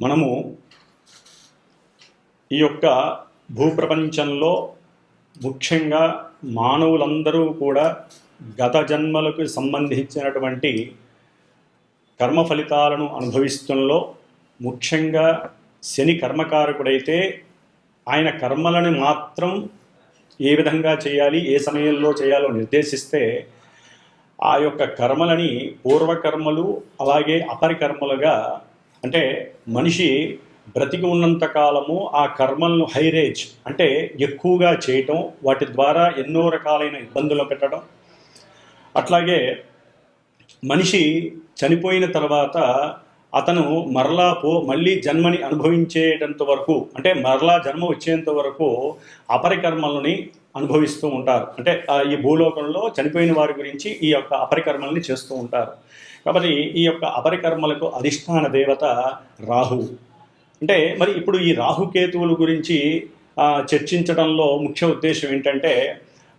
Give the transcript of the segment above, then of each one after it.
మనము ఈ యొక్క భూప్రపంచంలో ముఖ్యంగా మానవులందరూ కూడా గత జన్మలకు సంబంధించినటువంటి కర్మ ఫలితాలను అనుభవిస్తుంలో ముఖ్యంగా శని కర్మకారకుడైతే ఆయన కర్మలను మాత్రం ఏ విధంగా చేయాలి ఏ సమయంలో చేయాలో నిర్దేశిస్తే ఆ యొక్క కర్మలని పూర్వకర్మలు అలాగే అపరికర్మలుగా అంటే మనిషి బ్రతికి ఉన్నంత కాలము ఆ కర్మలను హైరేజ్ అంటే ఎక్కువగా చేయటం వాటి ద్వారా ఎన్నో రకాలైన ఇబ్బందులు పెట్టడం. అట్లాగే మనిషి చనిపోయిన తర్వాత అతను మరలా పో మళ్ళీ జన్మని అనుభవించేటంత వరకు అంటే మరలా జన్మ వచ్చేంత వరకు అపరికర్మలని అనుభవిస్తూ ఉంటారు. అంటే ఆ ఈ భూలోకంలో చనిపోయిన వారి గురించి ఈ యొక్క అపరికర్మల్ని చేస్తూ ఉంటారు. కాబట్టి ఈ యొక్క అపరికర్మలకు అధిష్టాన దేవత రాహు. అంటే మరి ఇప్పుడు ఈ రాహుకేతువుల గురించి చర్చించడంలో ముఖ్య ఉద్దేశం ఏంటంటే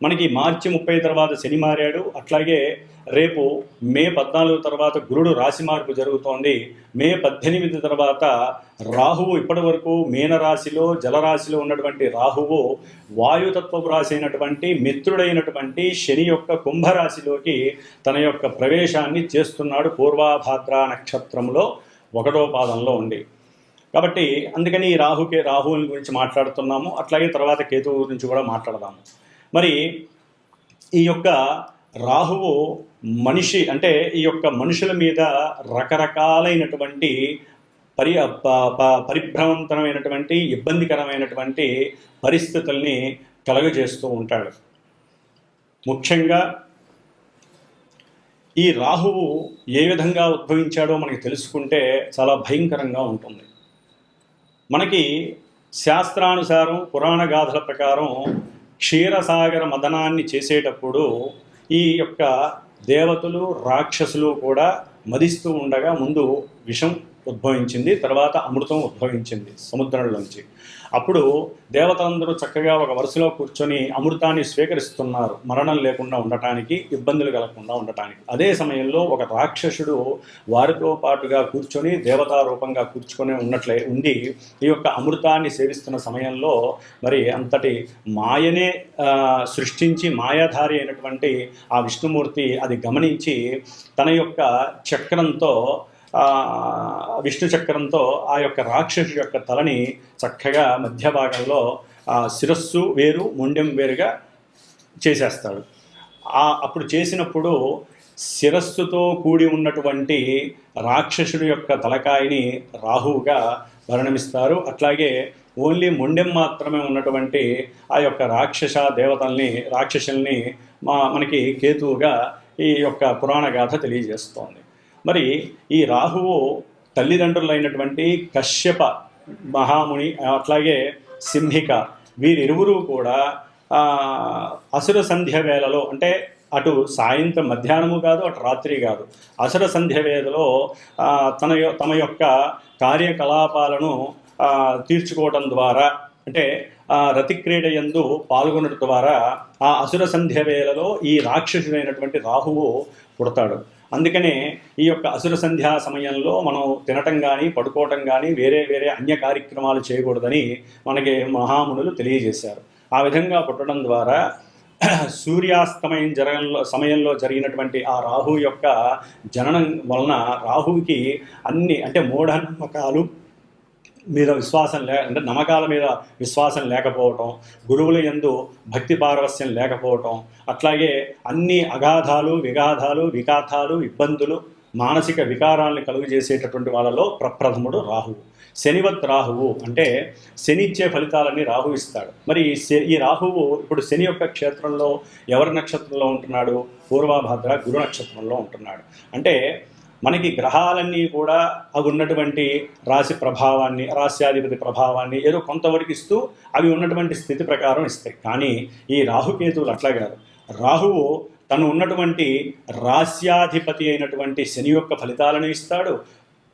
మనకి మార్చి ముప్పై తర్వాత శని మారాడు. అట్లాగే రేపు మే పద్నాలుగు తర్వాత గురుడు రాశి మార్పు జరుగుతోంది. మే పద్దెనిమిది తర్వాత రాహువు ఇప్పటి వరకు మీనరాశిలో జలరాశిలో ఉన్నటువంటి రాహువు వాయుతత్వపు రాశి అయినటువంటి మిత్రుడైనటువంటి శని యొక్క కుంభరాశిలోకి తన యొక్క ప్రవేశాన్ని చేస్తున్నాడు పూర్వాభాద్ర నక్షత్రంలో ఒకటో పాదంలో ఉండి. కాబట్టి అందుకని ఈ రాహుకే రాహువుని గురించి మాట్లాడుతున్నాము. అట్లాగే తర్వాత కేతువు గురించి కూడా మాట్లాడదాము. మరి ఈ యొక్క రాహువు మనిషి అంటే ఈ యొక్క మనుషుల మీద రకరకాలైనటువంటి పరి ప- పరిభ్రమంతరమైనటువంటి ఇబ్బందికరమైనటువంటి పరిస్థితుల్ని కలుగజేస్తూ ఉంటాడు. ముఖ్యంగా ఈ రాహువు ఏ విధంగా ఉద్భవించాడో మనకి తెలుసుకుంటే చాలా భయంకరంగా ఉంటుంది. మనకి శాస్త్రానుసారం పురాణ గాథల ప్రకారం క్షీరసాగర మదనాన్ని చేసేటప్పుడు ఈ యొక్క దేవతలు రాక్షసులు కూడా మదిస్తూ ఉండగా ముందు విషం ఉద్భవించింది తర్వాత అమృతం ఉద్భవించింది సముద్రంలోంచి అప్పుడు దేవతలందరూ చక్కగా ఒక వరుసలో కూర్చొని అమృతాన్ని స్వీకరిస్తున్నారు. మరణం లేకుండా ఉండటానికి ఇబ్బందులు కలగకుండా ఉండటానికి. అదే సమయంలో ఒక రాక్షసుడు వారితో పాటుగా కూర్చొని దేవతా రూపంగా కూర్చుకొని ఉన్నట్లే ఉండి ఈ యొక్క అమృతాన్ని సేవిస్తున్న సమయంలో మరి అంతటి మాయనే సృష్టించి మాయాధారి అయినటువంటి ఆ విష్ణుమూర్తి అది గమనించి తన యొక్క చక్రంతో విష్ణు చక్రంతో ఆ యొక్క రాక్షసు యొక్క తలని చక్కగా మధ్య భాగంలో ఆ శిరస్సు వేరు మొండెం వేరుగా చేసేస్తాడు. ఆ అప్పుడు చేసినప్పుడు శిరస్సుతో కూడి ఉన్నటువంటి రాక్షసుడి యొక్క తలకాయని రాహువుగా వర్ణమిస్తారు. అట్లాగే ఓన్లీ మొండెం మాత్రమే ఉన్నటువంటి ఆ యొక్క రాక్షస దేవతల్ని రాక్షసుల్ని మా మనకి కేతువుగా ఈ యొక్క పురాణ గాథ తెలియజేస్తోంది. మరి ఈ రాహువు తల్లిదండ్రులైనటువంటి కశ్యప మహాముని అట్లాగే సింహిక వీరిరువురు కూడా అసుర సంధ్య వేళలో అంటే అటు సాయంత్రం మధ్యాహ్నము కాదు అటు రాత్రి కాదు అసుర సంధ్య వేళలో తన తమ యొక్క కార్యకలాపాలను తీర్చుకోవడం ద్వారా అంటే రతిక్రీడ యందు పాల్గొనడం ద్వారా ఆ అసుర సంధ్య వేళలో ఈ రాక్షసుడైనటువంటి రాహువు పుడతాడు. అందుకనే ఈ యొక్క అసుర సంధ్యా సమయంలో మనం తినటం కానీ పడుకోవటం కానీ వేరే వేరే అన్య కార్యక్రమాలు చేయకూడదని మనకి మహామునులు తెలియజేశారు. ఆ విధంగా పుట్టడం ద్వారా సూర్యాస్తమయం జరగంలో సమయంలో జరిగినటువంటి ఆ రాహు యొక్క జననం వలన రాహువుకి అన్ని అంటే మూఢనమ్మకాలు మీద విశ్వాసం లే అంటే నమ్మకాల మీద విశ్వాసం లేకపోవటం గురువుల యందు భక్తి పారవస్యం లేకపోవటం అట్లాగే అన్ని అగాధాలు విగాధాలు వికాథాలు ఇబ్బందులు మానసిక వికారాలను కలుగు చేసేటటువంటి వాళ్ళలో ప్రప్రథముడు రాహువు. శనివత్ రాహువు అంటే శని ఇచ్చే ఫలితాలన్నీ రాహు ఇస్తాడు. మరి ఈ శ- ఈ రాహువు ఇప్పుడు శని యొక్క క్షేత్రంలో ఎవరి నక్షత్రంలో ఉంటున్నాడు? పూర్వభద్ర గురు నక్షత్రంలో ఉంటున్నాడు. అంటే మనకి గ్రహాలన్నీ కూడా అవి ఉన్నటువంటి రాశి ప్రభావాన్ని రాశ్యాధిపతి ప్రభావాన్ని ఏదో కొంతవరకు ఇస్తూ అవి ఉన్నటువంటి స్థితి ప్రకారం ఇస్తాయి. కానీ ఈ రాహుకేతువులు అట్లా కాదు. రాహువు తను ఉన్నటువంటి రాస్యాధిపతి అయినటువంటి శని యొక్క ఫలితాలను ఇస్తాడు.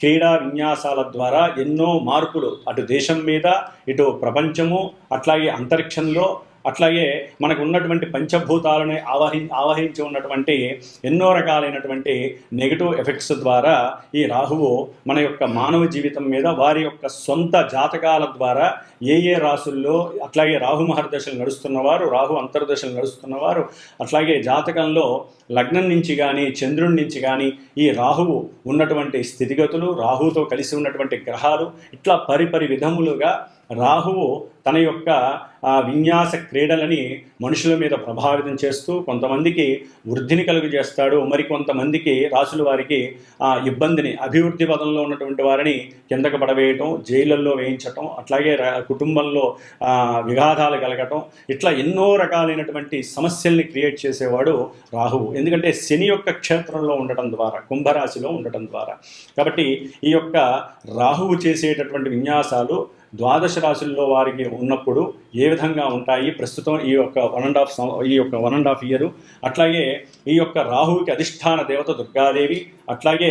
క్రీడా విన్యాసాల ద్వారా ఎన్నో మార్పులు అటు దేశం మీద ఇటు ప్రపంచము అట్లాగే అంతరిక్షంలో అట్లాగే మనకు ఉన్నటువంటి పంచభూతాలను ఆవహి ఆవహించి ఉన్నటువంటి ఎన్నో రకాలైనటువంటి నెగిటివ్ ఎఫెక్ట్స్ ద్వారా ఈ రాహువు మన యొక్క మానవ జీవితం మీద వారి యొక్క సొంత జాతకాల ద్వారా ఏ ఏ రాసుల్లో అట్లాగే రాహు మహర్దశలు నడుస్తున్నవారు రాహు అంతర్దశలు నడుస్తున్నవారు అట్లాగే జాతకంలో లగ్నం నుంచి కానీ చంద్రుడి నుంచి కానీ ఈ రాహువు ఉన్నటువంటి స్థితిగతులు రాహుతో కలిసి ఉన్నటువంటి గ్రహాలు ఇట్లా పరిపరి విధములుగా రాహువు తన యొక్క విన్యాస క్రీడలని మనుషుల మీద ప్రభావితం చేస్తూ కొంతమందికి వృద్ధిని కలుగు చేస్తాడు. మరికొంతమందికి రాసుల వారికి ఆ ఇబ్బందిని అభివృద్ధి పదంలో ఉన్నటువంటి వారిని కిందకు పడవేయటం జైళ్ళల్లో వేయించటం అట్లాగే రా- కుటుంబంలో విఘాతాలు కలగటం ఇట్లా ఎన్నో రకాలైనటువంటి సమస్యల్ని క్రియేట్ చేసేవాడు రాహువు. ఎందుకంటే శని యొక్క క్షేత్రంలో ఉండటం ద్వారా కుంభరాశిలో ఉండటం ద్వారా. కాబట్టి ఈ యొక్క రాహువు చేసేటటువంటి విన్యాసాలు ద్వాదశ రాశుల్లో వారికి ఉన్నప్పుడు ఏ విధంగా ఉంటాయి? ప్రస్తుతం ఈ యొక్క వన్ అండ్ హాఫ్ ఈ యొక్క వన్ అండ్ హాఫ్ ఇయర్. అట్లాగే ఈ యొక్క రాహువుకి అధిష్టాన దేవత దుర్గాదేవి. అట్లాగే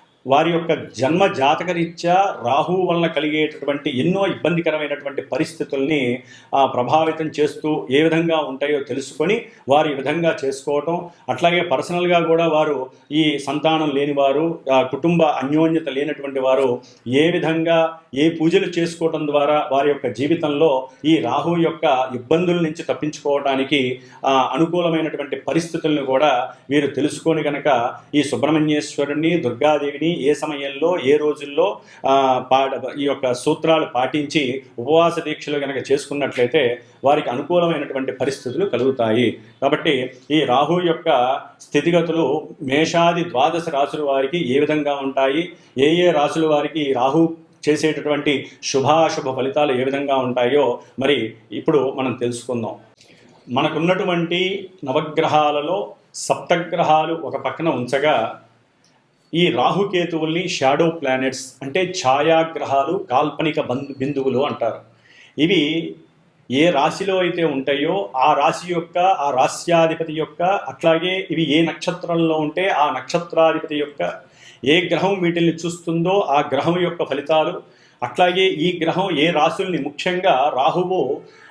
వారి యొక్క జన్మ జాతకరీత్యా రాహువు వలన కలిగేటటువంటి ఎన్నో ఇబ్బందికరమైనటువంటి పరిస్థితుల్ని ప్రభావితం చేస్తూ ఏ విధంగా ఉంటాయో తెలుసుకొని వారు ఈ విధంగా చేసుకోవటం. అట్లాగే పర్సనల్గా కూడా వారు ఈ సంతానం లేనివారు కుటుంబ అన్యోన్యత లేనటువంటి వారు ఏ విధంగా ఏ పూజలు చేసుకోవటం ద్వారా వారి యొక్క జీవితంలో ఈ రాహు యొక్క ఇబ్బందుల నుంచి తప్పించుకోవడానికి అనుకూలమైనటువంటి పరిస్థితులను కూడా వీరు తెలుసుకొని కనుక ఈ సుబ్రహ్మణ్యేశ్వరుని దుర్గాదేవిని ఏ సమయంలో ఏ రోజుల్లో పాట పాడ ఈ యొక్క సూత్రాలు పాటించి ఉపవాస దీక్షలు కనుక చేసుకున్నట్లయితే వారికి అనుకూలమైనటువంటి పరిస్థితులు కలుగుతాయి. కాబట్టి ఈ రాహు యొక్క స్థితిగతులు మేషాది ద్వాదశ రాశుల వారికి ఏ విధంగా ఉంటాయి? ఏ ఏ రాశుల వారికి రాహు చేసేటటువంటి శుభాశుభ ఫలితాలు ఏ విధంగా ఉంటాయో మరి ఇప్పుడు మనం తెలుసుకుందాం. మనకున్నటువంటి నవగ్రహాలలో సప్తగ్రహాలు ఒక పక్కన ఉంచగా ఈ రాహుకేతువుల్ని షాడో ప్లానెట్స్ అంటే ఛాయాగ్రహాలు కాల్పనిక బంధు బిందువులు అంటారు. ఇవి ఏ రాశిలో అయితే ఉంటాయో ఆ రాశి యొక్క ఆ రాశ్యాధిపతి యొక్క అట్లాగే ఇవి ఏ నక్షత్రంలో ఉంటే ఆ నక్షత్రాధిపతి యొక్క ఏ గ్రహం వీటిని చూస్తుందో ఆ గ్రహం యొక్క ఫలితాలు అట్లాగే ఈ గ్రహం ఏ రాశుల్ని ముఖ్యంగా రాహువు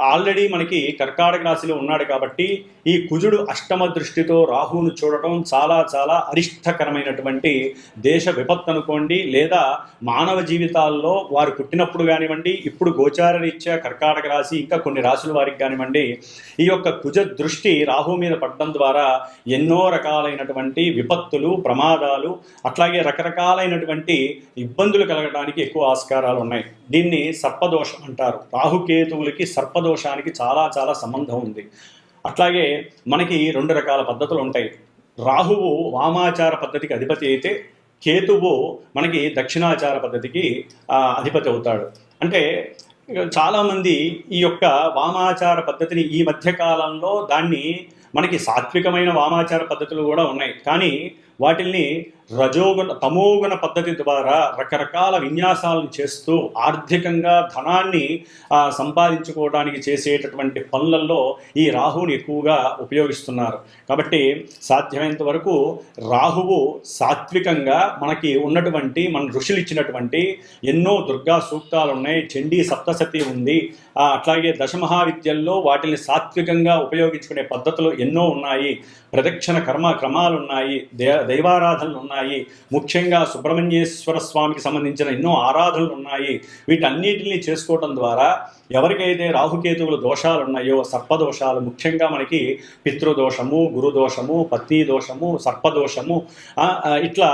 ఆల్రెడీ మనకి కర్కాటక రాశిలో ఉన్నాడు కాబట్టి ఈ కుజుడు అష్టమ దృష్టితో రాహువును చూడటం చాలా చాలా అరిష్టకరమైనటువంటి దేశ విపత్తు అనుకోండి. లేదా మానవ జీవితాల్లో వారు పుట్టినప్పుడు కానివ్వండి ఇప్పుడు గోచార రీత్యా కర్కాటక రాశి ఇంకా కొన్ని రాశుల వారికి కానివ్వండి ఈ యొక్క కుజ దృష్టి రాహు మీద పడడం ద్వారా ఎన్నో రకాలైనటువంటి విపత్తులు ప్రమాదాలు అట్లాగే రకరకాలైనటువంటి ఇబ్బందులు కలగడానికి ఎక్కువ ఆస్కారాలు ఉన్నాయి. దీన్ని సర్పదోషం అంటారు. రాహుకేతువులకి దోషానికి చాలా చాలా సంబంధం ఉంది. అట్లాగే మనకి రెండు రకాల పద్ధతులు ఉంటాయి. రాహువు వామాచార పద్ధతికి అధిపతి అయితే కేతువు మనకి దక్షిణాచార పద్ధతికి అధిపతి అవుతాడు. అంటే చాలామంది ఈ యొక్క వామాచార పద్ధతిని ఈ మధ్య కాలంలో దాన్ని మనకి సాత్వికమైన వామాచార పద్ధతులు కూడా ఉన్నాయి. కానీ వాటిల్ని రజోగుణ తమోగుణ పద్ధతి ద్వారా రకరకాల విన్యాసాలను చేస్తూ ఆర్థికంగా ధనాన్ని సంపాదించుకోవడానికి చేసేటటువంటి పనులలో ఈ రాహువుని ఎక్కువగా ఉపయోగిస్తున్నారు. కాబట్టి సాధ్యమైనంత వరకు రాహువు సాత్వికంగా మనకి ఉన్నటువంటి మన ఋషులు ఇచ్చినటువంటి ఎన్నో దుర్గా సూక్తాలు ఉన్నాయి. చండీ సప్తసతి ఉంది. అట్లాగే దశమహావిద్యల్లో వాటిని సాత్వికంగా ఉపయోగించుకునే పద్ధతులు ఎన్నో ఉన్నాయి. ప్రదక్షిణ కర్మ క్రమాలు ఉన్నాయి. దే దైవారాధనలు ఉన్నాయి. ముఖ్యంగా సుబ్రహ్మణ్యేశ్వర స్వామికి సంబంధించిన ఎన్నో ఆరాధనలు ఉన్నాయి. వీటన్నిటిని చేసుకోవటం ద్వారా ఎవరికైతే రాహుకేతువుల దోషాలు ఉన్నాయో సర్పదోషాలు ముఖ్యంగా మనకి పితృదోషము గురుదోషము పత్ని దోషము సర్పదోషము ఇట్లా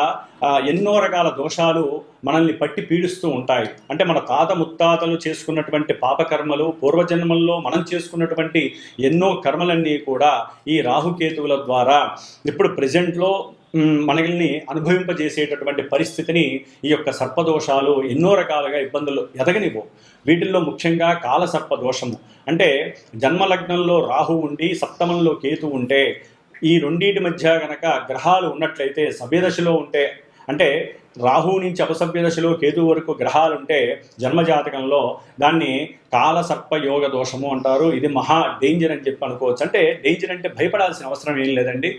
ఎన్నో రకాల దోషాలు మనల్ని పట్టి పీడిస్తూ ఉంటాయి. అంటే మన తాత ముత్తాతలు చేసుకున్నటువంటి పాపకర్మలు పూర్వజన్మల్లో మనం చేసుకున్నటువంటి ఎన్నో కర్మలన్నీ కూడా ఈ రాహుకేతువుల ద్వారా ఇప్పుడు ప్రజెంట్లో మనల్ని అనుభవింపజేసేటటువంటి పరిస్థితిని ఈ యొక్క సర్పదోషాలు ఎన్నో రకాలుగా ఇబ్బందులు ఎదగనివ్వు. వీటిల్లో ముఖ్యంగా కాల సర్పదోషము అంటే జన్మలగ్నంలో రాహు ఉండి సప్తమంలో కేతు ఉంటే ఈ రెండింటి మధ్య గనక గ్రహాలు ఉన్నట్లయితే సభ్యదశలో ఉంటే అంటే రాహు నుంచి అపసభ్య దశలో కేతు వరకు గ్రహాలు ఉంటే జన్మజాతకంలో దాన్ని కాల దోషము అంటారు. ఇది మహా డేంజర్ అని చెప్పి అనుకోవచ్చు. అంటే డేంజర్ అంటే భయపడాల్సిన అవసరం ఏం లేదండి.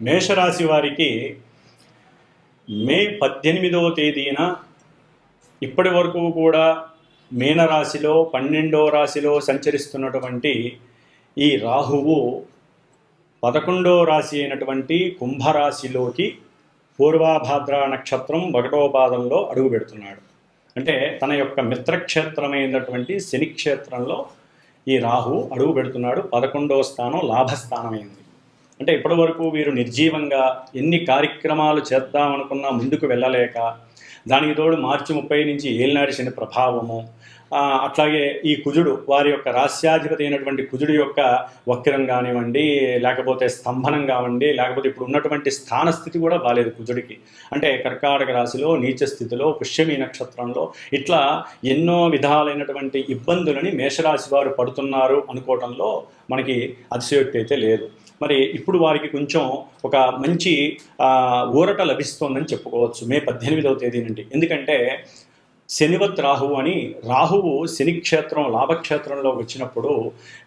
మేషరాశి వారికి మే పద్దెనిమిదవ తేదీన ఇప్పటి వరకు కూడా మీనరాశిలో పన్నెండవ రాశిలో సంచరిస్తున్నటువంటి ఈ రాహువు పదకొండవ రాశి అయినటువంటి కుంభరాశిలోకి పూర్వాభాద్ర నక్షత్రం ఒకటో పాదంలో అడుగు పెడుతున్నాడు. అంటే తన యొక్క మిత్రక్షేత్రమైనటువంటి శని క్షేత్రంలో ఈ రాహు అడుగు పెడుతున్నాడు. పదకొండవ స్థానం లాభస్థానమైంది. అంటే ఇప్పటి వరకు వీరు నిర్జీవంగా ఎన్ని కార్యక్రమాలు చేద్దామనుకున్నా ముందుకు వెళ్ళలేక దానికి తోడు మార్చి ముప్పై నుంచి ఏలినాటి శని ప్రభావము అట్లాగే ఈ కుజుడు వారి యొక్క రాస్యాధిపతి అయినటువంటి కుజుడు యొక్క వక్రం కానివ్వండి లేకపోతే స్తంభనం కావండి లేకపోతే ఇప్పుడు ఉన్నటువంటి స్థాన స్థితి కూడా బాలేదు కుజుడికి. అంటే కర్కాటక రాశిలో నీచ స్థితిలో పుష్యమి నక్షత్రంలో ఇట్లా ఎన్నో విధాలైనటువంటి ఇబ్బందులని మేషరాశి వారు పడుతున్నారు అనుకోవటంలో మనకి అతిశయోక్తి అయితే లేదు. మరి ఇప్పుడు వారికి కొంచెం ఒక మంచి ఊరట లభిస్తోందని చెప్పుకోవచ్చు. మే పద్దెనిమిదవ తేదీ నుండి. ఎందుకంటే శనివత్ రాహువు అని రాహువు శని క్షేత్రం లాభక్షేత్రంలో వచ్చినప్పుడు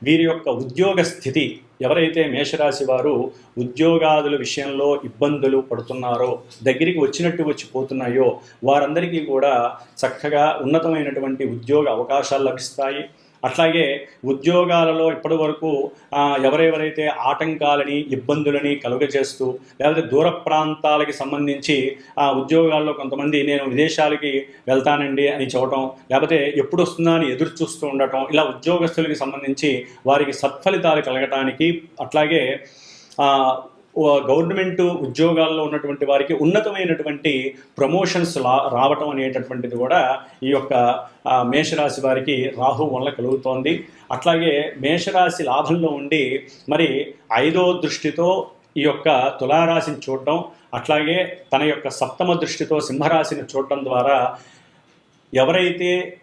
వీరి యొక్క ఉద్యోగ స్థితి ఎవరైతే మేషరాశి వారు ఉద్యోగాదుల విషయంలో ఇబ్బందులు పడుతున్నారో దగ్గరికి వచ్చినట్టు వచ్చి పోతున్నాయో వారందరికీ కూడా చక్కగా ఉన్నతమైనటువంటి ఉద్యోగ అవకాశాలు లభిస్తాయి. అట్లాగే ఉద్యోగాలలో ఇప్పటి వరకు ఎవరెవరైతే ఆటంకాలని ఇబ్బందులని కలుగజేస్తూ లేకపోతే దూర ప్రాంతాలకి సంబంధించి ఆ ఉద్యోగాల్లో కొంతమంది నేను విదేశాలకి వెళ్తానండి అని చూడటం లేకపోతే ఎప్పుడు వస్తుందా అని ఎదురు చూస్తూ ఉండటం ఇలా ఉద్యోగస్తులకి సంబంధించి వారికి సత్ఫలితాలు కలగటానికి అట్లాగే గవర్నమెంట్ ఉద్యోగాల్లో ఉన్నటువంటి వారికి ఉన్నతమైనటువంటి ప్రమోషన్స్ లా రావటం అనేటటువంటిది కూడా ఈ యొక్క మేషరాశి వారికి రాహు వల్ల కలుగుతోంది. అట్లాగే మేషరాశి లాభంలో ఉండి మరి ఐదో దృష్టితో ఈ యొక్క తులారాశిని చూడటం అట్లాగే తన యొక్క సప్తమ దృష్టితో సింహరాశిని చూడటం ద్వారా ఎవరైతే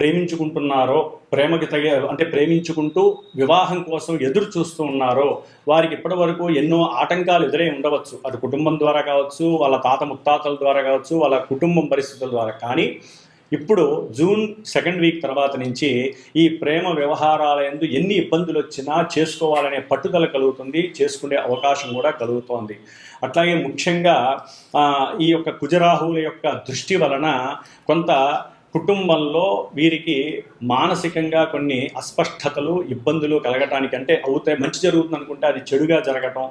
ప్రేమించుకుంటున్నారో ప్రేమకి తగ అంటే ప్రేమించుకుంటూ వివాహం కోసం ఎదురు చూస్తూ ఉన్నారో వారికి ఇప్పటివరకు ఎన్నో ఆటంకాలు ఎదురై ఉండవచ్చు. అది కుటుంబం ద్వారా కావచ్చు వాళ్ళ తాత ముత్తాతల ద్వారా కావచ్చు వాళ్ళ కుటుంబం పరిస్థితుల ద్వారా. కానీ ఇప్పుడు జూన్ సెకండ్ వీక్ తర్వాత నుంచి ఈ ప్రేమ వ్యవహారాల ఎందు ఎన్ని ఇబ్బందులు వచ్చినా చేసుకోవాలనే పట్టుదల కలుగుతుంది చేసుకునే అవకాశం కూడా కలుగుతోంది. అట్లాగే ముఖ్యంగా ఈ యొక్క కుజరాహువుల యొక్క దృష్టి వలన కొంత కుటుంబంలో వీరికి మానసికంగా కొన్ని అస్పష్టతలు ఇబ్బందులు కలగటానికి అంటే అవుతాయి మంచి జరుగుతుంది అనుకుంటే అది చెడుగా జరగటం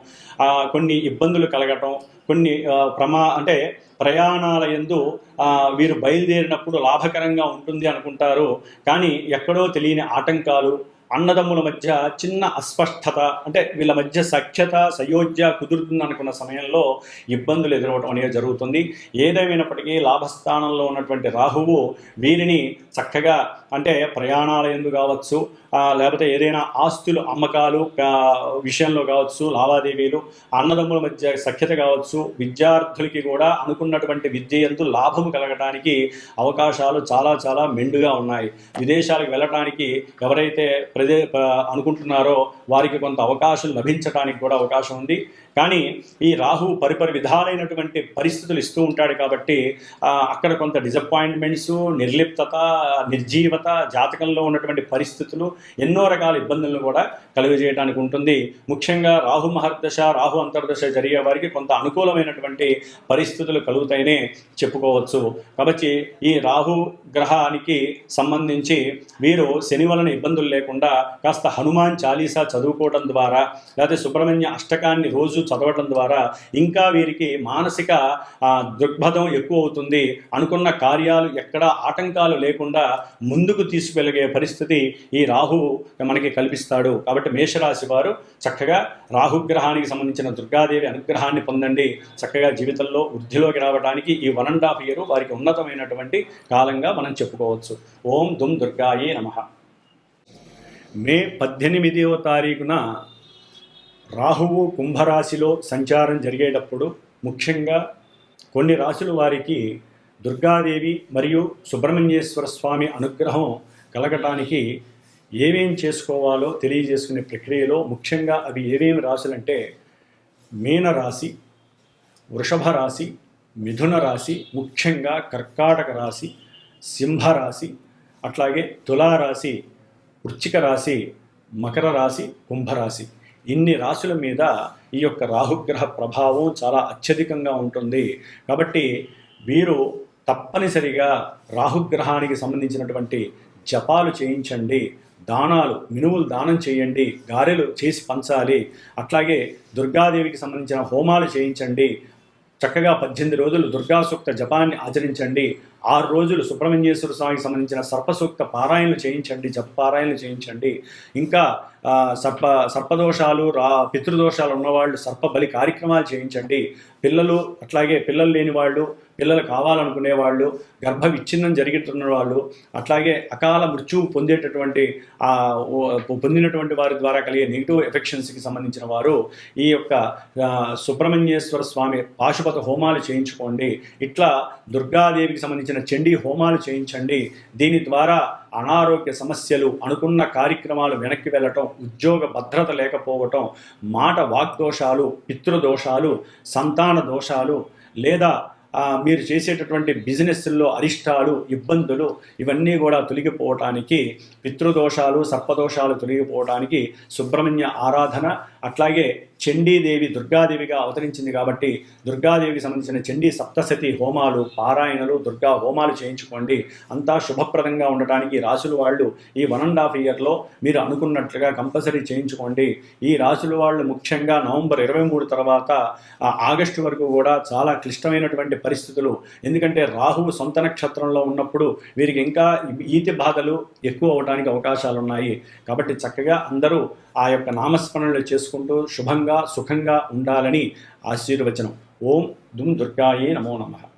కొన్ని ఇబ్బందులు కలగటం కొన్ని ప్రమా అంటే ప్రయాణాల ఎందు వీరు బయలుదేరినప్పుడు లాభకరంగా ఉంటుంది అనుకుంటారు. కానీ ఎక్కడో తెలియని ఆటంకాలు అన్నదమ్ముల మధ్య చిన్న అస్పష్టత అంటే వీళ్ళ మధ్య సఖ్యత సయోధ్య కుదురుతుంది అనుకున్న సమయంలో ఇబ్బందులు ఎదురవటం అనేది జరుగుతుంది. ఏదేమైనప్పటికీ లాభస్థానంలో ఉన్నటువంటి రాహువు వీరిని చక్కగా అంటే ప్రయాణాల ఎందు కావచ్చు లేకపోతే ఏదైనా ఆస్తులు అమ్మకాలు విషయంలో కావచ్చు లావాదేవీలు అన్నదమ్ముల మధ్య సఖ్యత కావచ్చు విద్యార్థులకి కూడా అనుకున్నటువంటి విద్య ఎందు లాభము కలగడానికి అవకాశాలు చాలా చాలా మెండుగా ఉన్నాయి. విదేశాలకు వెళ్ళటానికి ఎవరైతే ప్రదే అనుకుంటున్నారో వారికి కొంత అవకాశం లభించడానికి కూడా అవకాశం ఉంది. కానీ ఈ రాహు పరిపరి విధాలైనటువంటి పరిస్థితులు ఇస్తూ ఉంటాడు కాబట్టి అక్కడ కొంత డిసప్పాయింట్మెంట్స్ నిర్లిప్తత నిర్జీవత జాతకంలో ఉన్నటువంటి పరిస్థితులు ఎన్నో రకాల ఇబ్బందులను కూడా కలుగజేయడానికి ఉంటుంది. ముఖ్యంగా రాహు మహర్దశ రాహు అంతర్దశ జరిగే వారికి కొంత అనుకూలమైనటువంటి పరిస్థితులు కలుగుతాయనే చెప్పుకోవచ్చు. కాబట్టి ఈ రాహు గ్రహానికి సంబంధించి వీరు శని వలన ఇబ్బందులు లేకుండా కాస్త హనుమాన్ చాలీసా చదువుకోవడం ద్వారా లేకపోతే సుబ్రహ్మణ్య అష్టకాన్ని రోజు చదవడం ద్వారా ఇంకా వీరికి మానసిక ఆ, దృక్పథం ఎక్కువ అవుతుంది అనుకున్న కార్యాలు ఎక్కడా ఆటంకాలు లేకుండా ముందుకు తీసుకెళ్ళగే పరిస్థితి ఈ రాహు మనకి కల్పిస్తాడు. కాబట్టి మేషరాశి వారు చక్కగా రాహుగ్రహానికి సంబంధించిన దుర్గాదేవి అనుగ్రహాన్ని పొందండి. చక్కగా జీవితంలో వృద్ధిలోకి రావడానికి ఈ వన్ అండ్ హాఫ్ ఇయర్ వారికి ఉన్నతమైనటువంటి కాలంగా మనం చెప్పుకోవచ్చు. ఓం దుమ్ దుర్గాయే నమః. మే పద్దెనిమిదవ తారీఖున రాహువు కుంభరాశిలో సంచారం జరిగేటప్పుడు ముఖ్యంగా కొన్ని రాశుల వారికి దుర్గాదేవి మరియు సుబ్రహ్మణ్యేశ్వర స్వామి అనుగ్రహం కలగటానికి ఏమేం చేసుకోవాలో తెలియజేసుకునే ప్రక్రియలో ముఖ్యంగా అవి ఏమేమి రాశులంటే మీనరాశి వృషభ రాశి మిథున రాశి ముఖ్యంగా కర్కాటక రాశి సింహరాశి అట్లాగే తులారాశి వృచ్చిక రాశి మకర రాశి కుంభరాశి ఇన్ని రాశుల మీద ఈ యొక్క రాహుగ్రహ ప్రభావం చాలా అత్యధికంగా ఉంటుంది. కాబట్టి వీరు తప్పనిసరిగా రాహుగ్రహానికి సంబంధించినటువంటి జపాలు చేయించండి. దానాలు మినువులు దానం చేయండి. గారెలు చేసి పంచాలి. అట్లాగే దుర్గాదేవికి సంబంధించిన హోమాలు చేయించండి. చక్కగా పద్దెనిమిది రోజులు దుర్గా సూక్త జపాన్ని ఆచరించండి. ఆరు రోజులు సుబ్రహ్మణ్యేశ్వర స్వామికి సంబంధించిన సర్పసూక్త పారాయణలు చేయించండి జప పారాయణలు చేయించండి. ఇంకా సర్ప సర్పదోషాలు రా పితృదోషాలు ఉన్నవాళ్ళు సర్ప బలి కార్యక్రమాలు చేయించండి. పిల్లలు అట్లాగే పిల్లలు లేని వాళ్ళు పిల్లలు కావాలనుకునే వాళ్ళు గర్భ విచ్ఛిన్నం జరుగుతున్న వాళ్ళు అట్లాగే అకాల మృత్యువు పొందేటటువంటి పొందినటువంటి వారి ద్వారా కలిగే నెగిటివ్ ఎఫెక్షన్స్కి సంబంధించిన వారు ఈ యొక్క సుబ్రహ్మణ్యేశ్వర స్వామి పాశుపత హోమాలు చేయించుకోండి. ఇట్లా దుర్గాదేవికి సంబంధించిన చండీ హోమాలు చేయించండి. దీని ద్వారా అనారోగ్య సమస్యలు అనుకున్న కార్యక్రమాలు వెనక్కి వెళ్ళటం ఉద్యోగ భద్రత లేకపోవటం మాట వాగ్దోషాలు పితృదోషాలు సంతాన దోషాలు లేదా మీరు చేసేటటువంటి బిజినెస్ల్లో అరిష్టాలు ఇబ్బందులు ఇవన్నీ కూడా తొలగిపోవటానికి పితృదోషాలు సర్పదోషాలు తొలగిపోవడానికి సుబ్రహ్మణ్య ఆరాధన అట్లాగే చండీదేవి దుర్గాదేవిగా అవతరించింది కాబట్టి దుర్గాదేవికి సంబంధించిన చండీ సప్తశతి హోమాలు పారాయణలు దుర్గా హోమాలు చేయించుకోండి. అంతా శుభప్రదంగా ఉండటానికి రాసుల వాళ్ళు ఈ వన్ అండ్ హాఫ్ ఇయర్లో మీరు అనుకున్నట్లుగా కంపల్సరీ చేయించుకోండి. ఈ రాసుల వాళ్ళు ముఖ్యంగా నవంబర్ ఇరవై మూడు తర్వాత ఆగస్టు వరకు కూడా చాలా క్లిష్టమైనటువంటి పరిస్థితులు. ఎందుకంటే రాహువు సొంత నక్షత్రంలో ఉన్నప్పుడు వీరికి ఇంకా ఈతి బాధలు ఎక్కువ అవడానికి అవకాశాలు ఉన్నాయి కాబట్టి చక్కగా అందరూ ఆ యొక్క నామస్మరణలు చేసుకుంటూ శుభంగా సుఖంగా ఉండాలని ఆశీర్వచనం. ఓం దుమ్ దుర్గాయే నమో నమః.